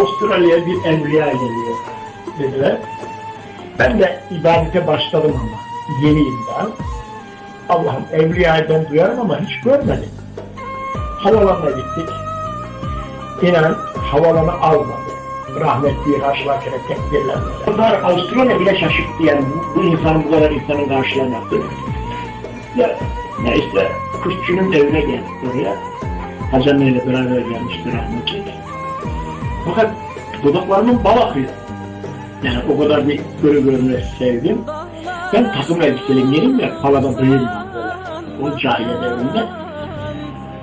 Avustralya'ya bir evliya geliyor dediler. Ben de ibadete başladım ama yeniyim daha. Allah'ım evliyayı ben duyarım ama hiç görmedim. Havalanına gittik. İnan havalanı almadı. Rahmetli karşılarken tek yerlerdi. Bunlar Avustralya bile şaşırttı yani bu, bu insanın bu kadar insanın karşılaması. Ya neyse kuşçunun evine geldik oraya. Hacan ile beraber gelmişti rahmetli. Fakat dudaklarımın bal akıyor. Yani o kadar bir görü görüne sevdim. Ben takım elbiseliyim yerim ya ben böyle. O cahiliye devrinde.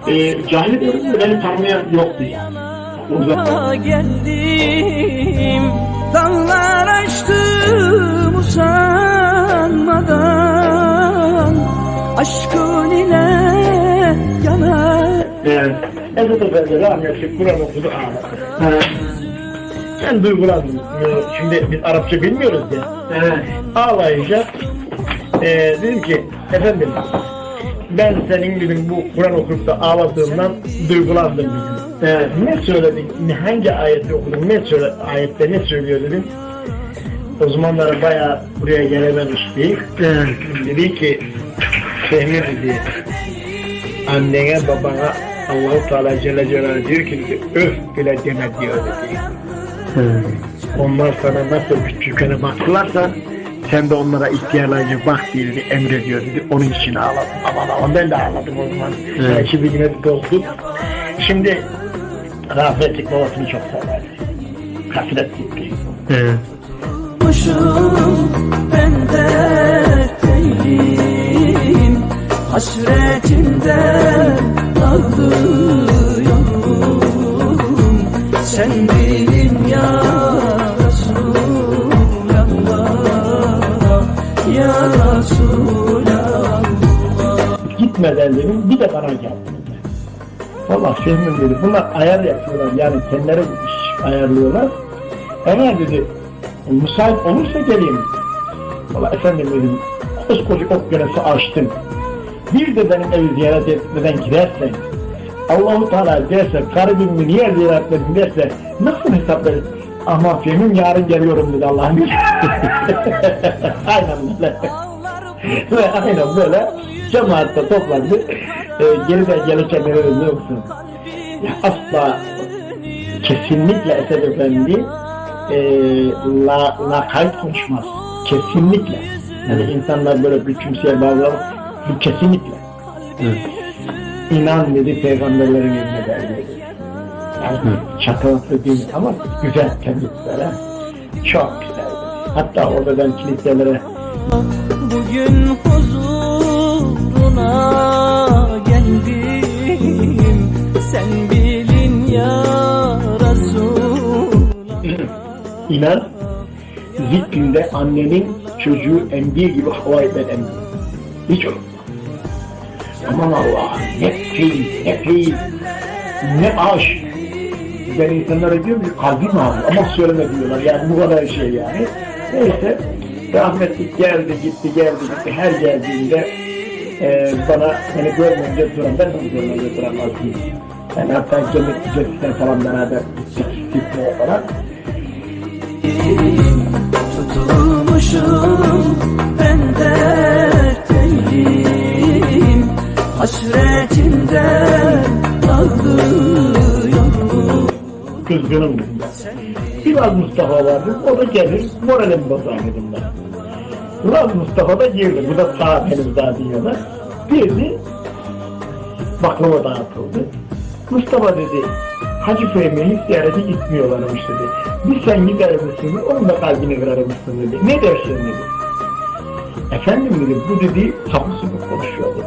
Ee, cahiliye devrinde beni tanımayan yoktu yani. Orada geldim Dağlar açtım usanmadan Aşkın ile yanar Evet. Ezat Efendi rahmetli Kur'an okudu ağladı. Ben duygulandım. Ee, Şimdi biz Arapça bilmiyoruz ya. Ağlayınca e, dedim ki efendim ben senin dedim bu Kur'an okup da ağladığımdan duygulandım dedim. Evet. Ne söyledin? Ne- Hangi ayeti okudun? Ne söyle, ayette ne söylüyor dedim. O zamanlar bayağı buraya gelememiştik. Dedi ki Fehmi dedi annene babana Allah-u Teala Celle Celaluhu diyor ki öf bile deme diyor dedi. Onlar sana nasıl küçükken baktılarsa sen de onlara ihtiyarlarca bak diye dedi, emrediyor dedi. Onun için ağladım. Aman aman ben de ağladım o zaman. Evet. Şimdi yine dolduk. Şimdi rahmetli babasını çok severdi. Hasret gitti. Kuşum ben dertliyim Hasretinde Gitmeden dedim bir de bana dedi. Valla Fehmi dedi bunlar ayar yapıyorlar yani kendileri ayarlıyorlar. Eğer dedi müsait olursa geleyim. Valla efendim dedim koskoca okyanusu açtım. Bir de benim evi ziyaret etmeden gidersen Allahu Teala derse garibimi niye ziyaret etmedin derse nasıl hesaplarız? Ama Fehmim yarın geliyorum dedi Allah'ın izniyle. Aynen böyle. Ve aynen böyle cemaatle toplandı. Ee, geriden gelirken ne dedi? Ya asla kesinlikle Esed Efendi e, la, lakayt konuşmaz. Kesinlikle. Yani insanlar böyle bir kimseye bağlı bu kesinlikle. İnan dedi peygamberlerin eline verdi. Yani çatalatlı değil ama güzel temiz böyle. Çok güzel. Hatta orada ben kiliselere Bugün huzuruna geldim Sen bilin ya Resulallah İnan zikrinde annenin çocuğu emdiği gibi havayı ben emdim. Hiç unutma. Aman Allah ne feyiz, ne feyiz, ne aşk. Ben insanlara diyorum ki kalbim ağrıyor ama söyleme diyorlar yani bu kadar şey yani. Neyse rahmetli geldi gitti geldi gitti her geldiğinde e, bana beni görmeyince duran ben onu görmeyince duramazdım. Yani hatta cennet müzesinden falan beraber gittik gitmeye falan. Dedim ben. Biraz Mustafa vardı, o da gelir, moralim bozar ben. Biraz Mustafa da girdi, bu da sağ henüz daha diyorlar. Girdi, baklava dağıtıldı. Mustafa dedi, Hacı Fehmi'yi ziyarete gitmiyorlarmış dedi. Bir sen gider misin, onun da kalbini kırar mısın dedi. Ne dersin dedi. Efendim dedi, bu dedi, sapı konuşuyor dedi.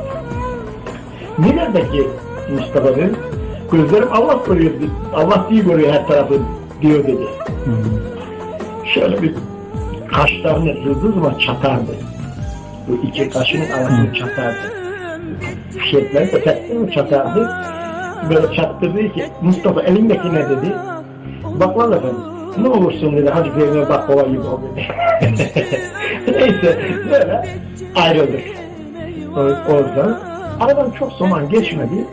Neredeki Mustafa dedi, gözlerim Allah görüyor, dedi. Allah değil görüyor her tarafı diyor dedi. Şöyle bir kaşlarını kırdığı zaman çatardı. Bu iki kaşının arasını çatardı. Fişekler öteklerini çatardı. Böyle çattırdı ki Mustafa elindeki ne dedi? Baklava efendim. Ne olursun dedi Hacı Bey'ine baklava gibi ol dedi. Neyse böyle ayrıldık. Oradan. Aradan çok zaman geçmedi.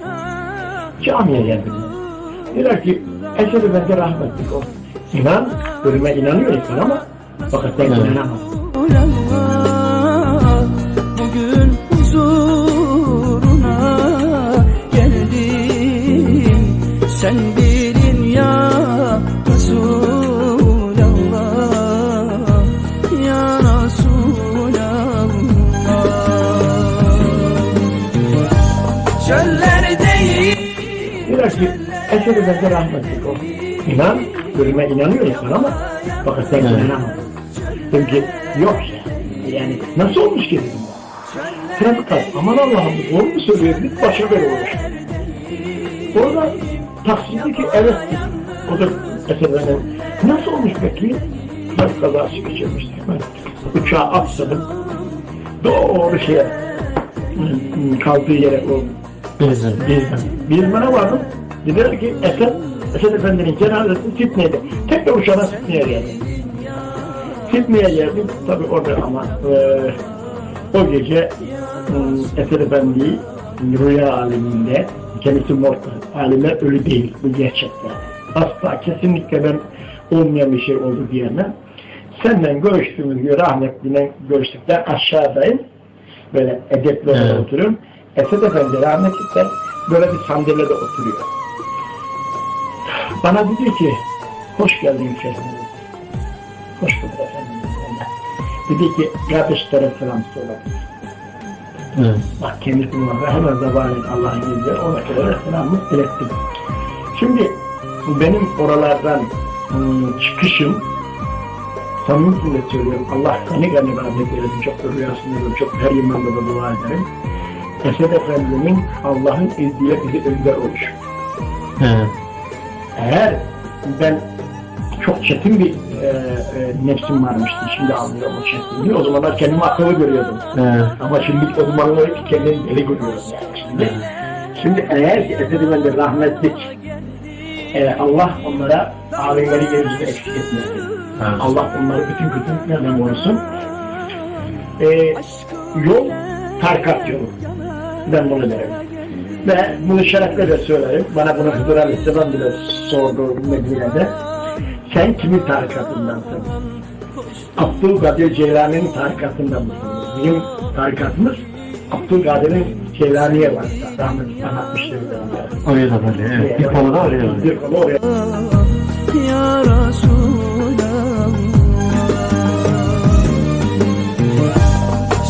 Camiye geldim. Diler ki Esed Efendi rahmetlik o. İnan, ölüme inanıyor insan ama fakat ben Evet. inanamam. Ulanma, bugün huzuruna geldim Sen bilin ya Ki, eseri bende rahmetlik ol. İnan, ölüme inanıyor insan ama fakat ben Evet. inanamam. Çünkü yok ya. Yani nasıl olmuş ki dedim ben. Kaz, aman Allah'ım doğru mu söylüyor? Bir başa böyle olmuş. Orada taksiydi ki evet. O da eserlerine nasıl olmuş peki? Trafik kazası geçirmişti. Ben uçağa atladım. Doğru şeye hmm, kaldığı yere o Bizim. Bizden. Bizmen'e vardım. Dediler ki Esed, Esed Efendi'nin cenazesi Sidney'de. Tekrar uçağına Sidney'e geldim. Sidney'e geldim. Tabi orada ama e, o gece e, Esed Efendi'yi rüya aleminde kendisi mort alime ölü değil. Bu gerçekten. Asla kesinlikle ben olmayan bir şey oldu diyemem. Senden görüştüğümüz gibi rahmetliyle görüştükten aşağıdayım. Böyle edepli Evet. oturuyorum. Esed Efendi rahmetlikten böyle bir sandalyede oturuyor. Bana dedi ki, hoş geldin Şehrin. Hoş bulduk efendim. Dedi ki, kardeşlere selam söyle. Evet. Bak kendisi var. Hemen zamanın Allah'ın izniyle ona kadar selamımı ilettim. Şimdi benim oralardan ım, çıkışım samimiyetle söylüyorum. Allah gani gani rahmet eylesin. Çok da rüyasında da çok her imanda da dua ederim. Esed Efendi'nin Allah'ın izniyle bizi önder oluşu. Evet. Eğer ben çok çetin bir e, e, nefsim varmıştı. Şimdi anlıyorum o çetinliği. O zamanlar kendimi akıllı görüyordum. Evet. Ama şimdi o zamanlar kendimi deli görüyorum yani şimdi. Şimdi eğer ki Esed Efendi rahmetlik e, Allah onlara alemleri yeryüzünde eksik etmesin. Evet. Allah onları bütün kötülüklerden korusun. E, yol tarikat yolu. Ben bunu derim. Ve bunu şerefle de söylerim. Bana bunu Hıdır Aleyhisselam bile sordu Medine'de. Sen kimin tarikatındansın? Abdülkadir Ceylani'nin tarikatından mısın? Bizim tarikatımız Abdülkadir'in Ceylani'ye var. Rahmetli anlatmıştır. Oraya da böyle. Evet. Bir kolu da oraya böyle. Bir kolu oraya. Ya Resulallah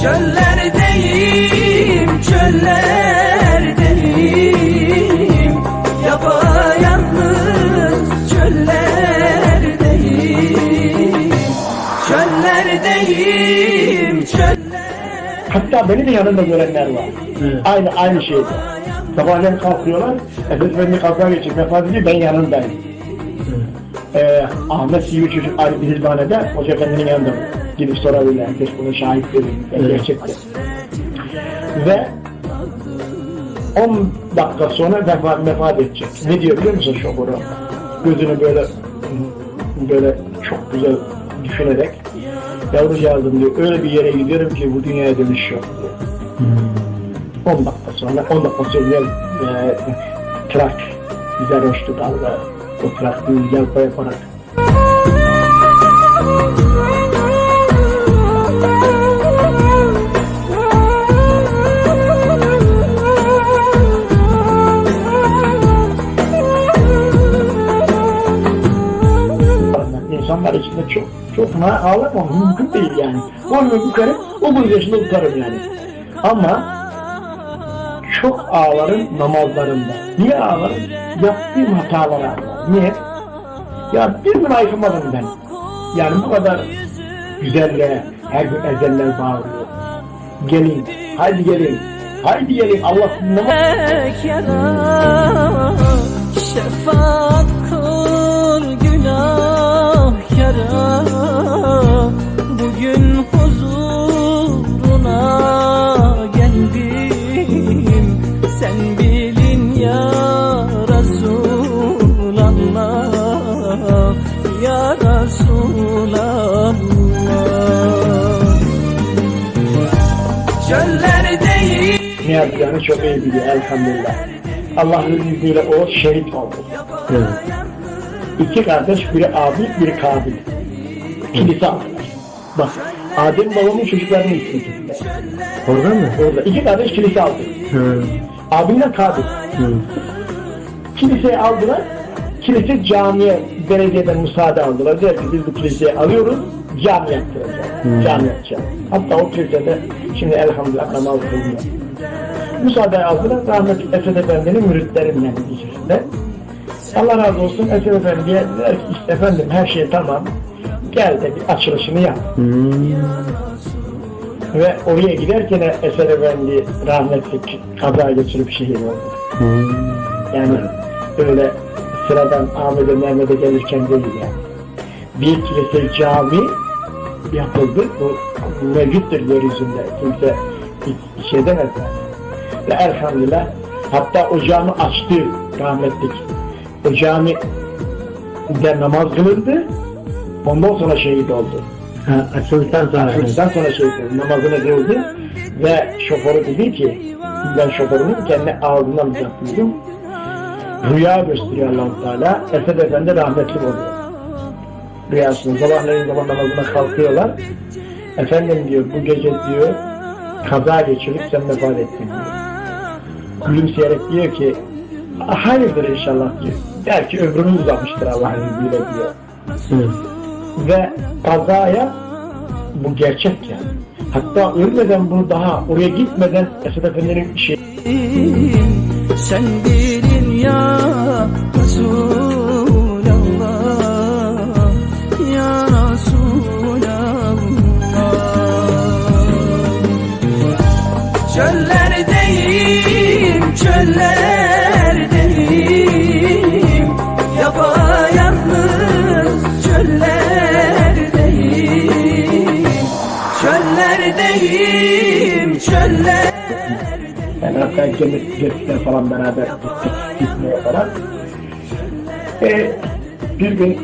Çöllerdeyim, çöllerdeyim Yapayalnız çöllerdeyim Çöllerdeyim, çöllerdeyim Hatta beni de yanında görenler var. Evet. Aynı aynı şeyde. Sabahleyin kalkıyorlar. Efendim beni kaza geçip vefat ediyor ben yanındayım. Ee, Ahmet Sivi çocuk aynı bir hizbanede Hoca Efendi'nin yanında gidip sorabilir. Herkes bunu şahit dedi. Yani Evet. Gerçekten. Ve 10 dakika sonra vefat, vefat edecek. Ne diyor biliyor musun şoförü? Gözünü böyle böyle çok güzel düşünerek yavrucağızım diyor öyle bir yere gidiyorum ki bu dünyaya dönüş yok diyor. 10 dakika sonra 10 dakika sonra e, trak güzel hoştu dalga o trak bir yalpa yaparak insanlar içinde çok çok na ağlamam mümkün değil yani. Onu yukarı o bu yaşında tutarım yani. Ama çok ağlarım namazlarımda. Niye ağlarım? Yaptığım hatalara ağlarım. Niye? Ya bir gün ayıkamadım ben. Yani bu kadar güzelliğe her gün ezeller bağırıyor. Gelin, haydi gelin, haydi gelin Allah namaz Şefaat yara Bugün huzuruna geldim Sen bilin ya Resulallah Ya Resulallah Çöllerdeyim ne yapacağını çok iyi biliyor elhamdülillah. Allah'ın izniyle o şehit oldu. Evet. İki kardeş, biri abi, biri kabil. Kilise aldılar. Bak, Adem babamın çocuklarının ismi kilise. Orada mı? Orada iki kardeş kilise aldı. Hı. Abimle kabil. Hı. Kiliseyi aldılar. Kilise camiye belediyeden müsaade aldılar. Dediler ki biz bu kiliseyi alıyoruz, cami yaptıracağız. Cami yapacağız. Hatta o kilisede şimdi elhamdülillah namaz kılıyor. Müsaade aldılar. Rahmetli Esed Efendi'nin müritlerinden içerisinde. Allah razı olsun Esed Efendi'ye dediler ki işte efendim her şey tamam. Gel de bir açılışını yap. Hmm. Ve oraya giderken Esed Efendi rahmetli kaza geçirip şehir oldu. Hmm. Yani öyle sıradan Ahmet'e Mehmet'e gelirken değil yani. Bir kilise cami yapıldı. Bu mevcuttur yeryüzünde. Kimse hiç şey demez. Ve elhamdülillah hatta o cami açtı rahmetlik. O cami de namaz kılırdı. Ondan sonra şehit oldu. Ha, açıldıktan sonra. Açılıştan sonra şehit oldu. Namazını kıldı ve şoförü dedi ki ben şoförümün kendi ağzından uzattıydım. Rüya gösteriyor allah Teala. Esed Efendi rahmetli oluyor. Rüyasını sabahleyin zaman namazına kalkıyorlar. Efendim diyor bu gece diyor kaza geçirip sen vefat ettin diyor. Gülümseyerek diyor ki hayırdır inşallah diyor. Der ki ömrümüz uzamıştır Allah'ın izniyle diyor. Hı. Ve kazaya bu gerçek yani. Hatta ölmeden bunu daha oraya gitmeden Esed Efendi'nin şey Sen bilin ya Resulallah Ya Resulallah Çöllerdeyim, çöllerdeyim Çöllerdeyim, çöller Yani hatta cennet cennetle falan beraber gittik, gitmeye falan. E, bir gün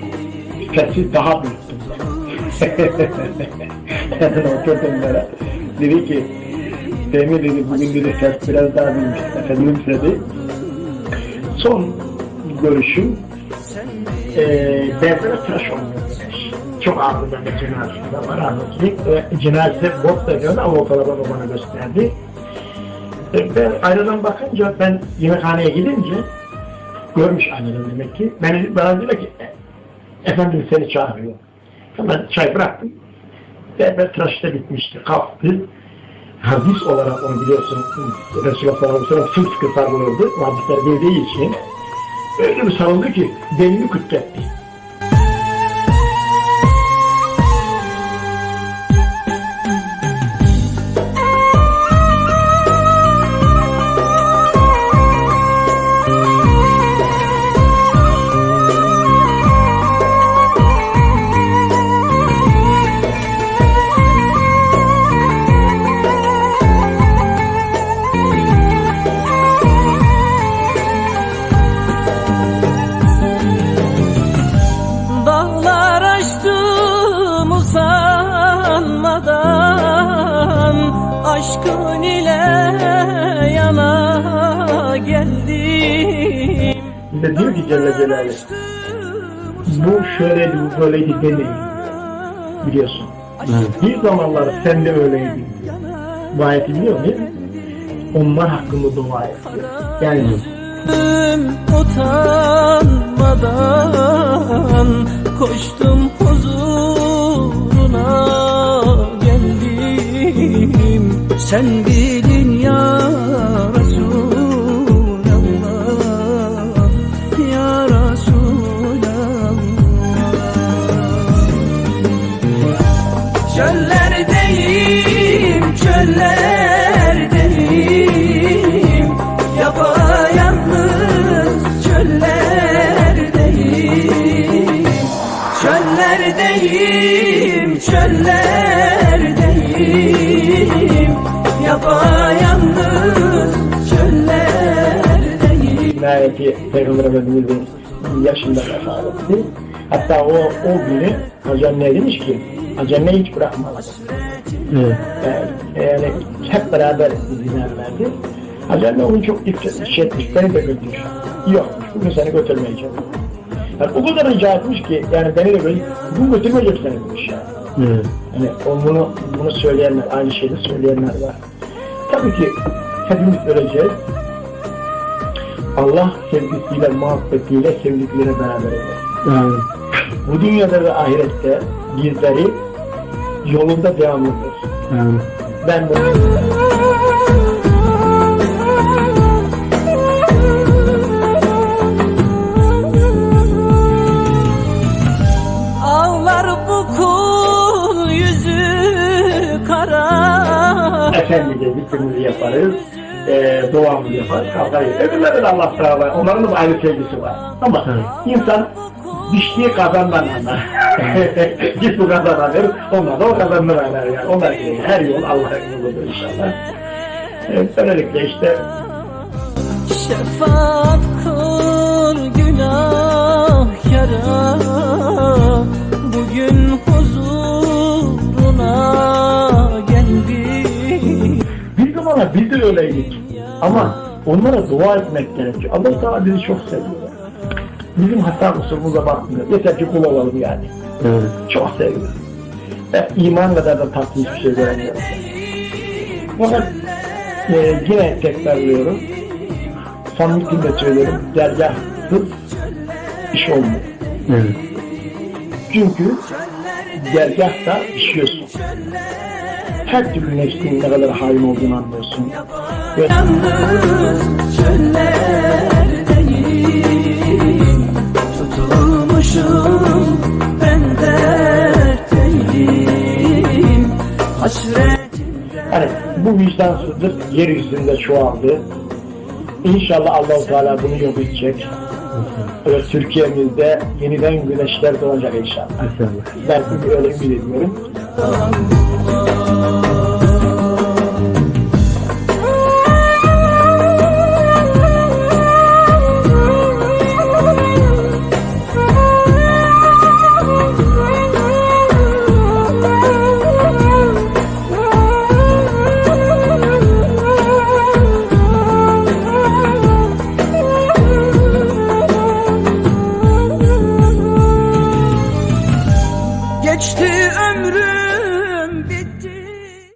sesi daha büyüttüm. oturdum böyle. Dedi ki, Demir dedi, bugün dedi ses biraz daha büyümüş. Efendim dedi. Son görüşüm, e, ben böyle tıraş olmuyor. Çok ağırdı bende cenazesinde var rahmetli. Ve cenazesi bot da diyordu ama o kalabalığı bana gösterdi. E, Ben aynadan bakınca ben yemekhaneye gidince görmüş aynadan demek ki. Beni bana dedi ki efendim seni çağırıyor. Hemen çay bıraktım. Berber tıraşı da bitmişti. Kalktı. Hadis olarak onu biliyorsun Resulullah sallallahu aleyhi ve sellem sımsıkı sarılırdı. O hadisleri bildiği için. Öyle bir sarıldı ki belini kütletti. Bu şöyleydi bu böyleydi demeyin. Biliyorsun. Bir zamanlar sen de öyleydin. Bu ayeti biliyor musun? Onlar hakkında dua et. Yani utanmadan koştum huzuruna geldim sen bilin Çöllerdeyim, çöllerdeyim. Yapayalnız çöllerdeyim. Çöllerdeyim, çöllerdeyim. Yapayalnız çöllerdeyim. Cinayeti Peygamber Efendimiz'in yaşında vefat etti. Hatta o, o günü Hacı anne demiş ki Anne hiç bırakmadı. Evet. Yani, yani hep beraber dinlerlerdi. Anne onu çok şey etmiş, beni de götürmüş. Yokmuş, bugün seni götürmeyeceğim. Yani o kadar rica etmiş ki yani beni de böyle bugün götürmeyecek seni demiş yani. Evet. O- bunu, bunu söyleyenler, aynı şeyi söyleyenler var. Tabii ki hepimiz öleceğiz. Allah sevgisiyle, muhabbetiyle sevdiklerine beraber eylesin. Amin. Bu dünyada ve ahirette bizleri yolunda devam ediyoruz. Amin. Ben bu Ağlar bu kul yüzü kara efendice zikrimizi yaparız. E, duamızı yaparız. Kalkarız. Öbürleri de Allah sağ var. Onların da aynı sevgisi var. Ama Evet. insan dişliği kazandan anlar. Git bu kazananır. Onlar da o kazanır anlar yani. Onlar gibi her yol Allah'ın yoludur inşallah. Evet, böylelikle işte Şefaat kıl günahkara Bugün huzuruna geldim Bir zamanlar biz de öyleydik. Ama onlara dua etmek gerekiyor. Allah Teala bizi çok seviyor. Bizim hata kusurumuza bakmıyor. Yeter ki kul olalım yani. Evet. Çok seviyor. Ve iman kadar da tatlı hiçbir şey göremiyorum. Fakat e, yine tekrarlıyorum. Samimiyetle söylüyorum. Dergahsız iş olmuyor. Evet. Çünkü dergahta işiyorsun. Her türlü nefsinin ne kadar hain olduğunu anlıyorsun. Ve Tutulmuşum Hani bu vicdansızlık yeryüzünde çoğaldı. İnşallah Allah-u Teala bunu yok edecek. Ve Türkiye'mizde yeniden güneşler doğacak inşallah. İnşallah. Ben öyle ümit ediyorum. Allah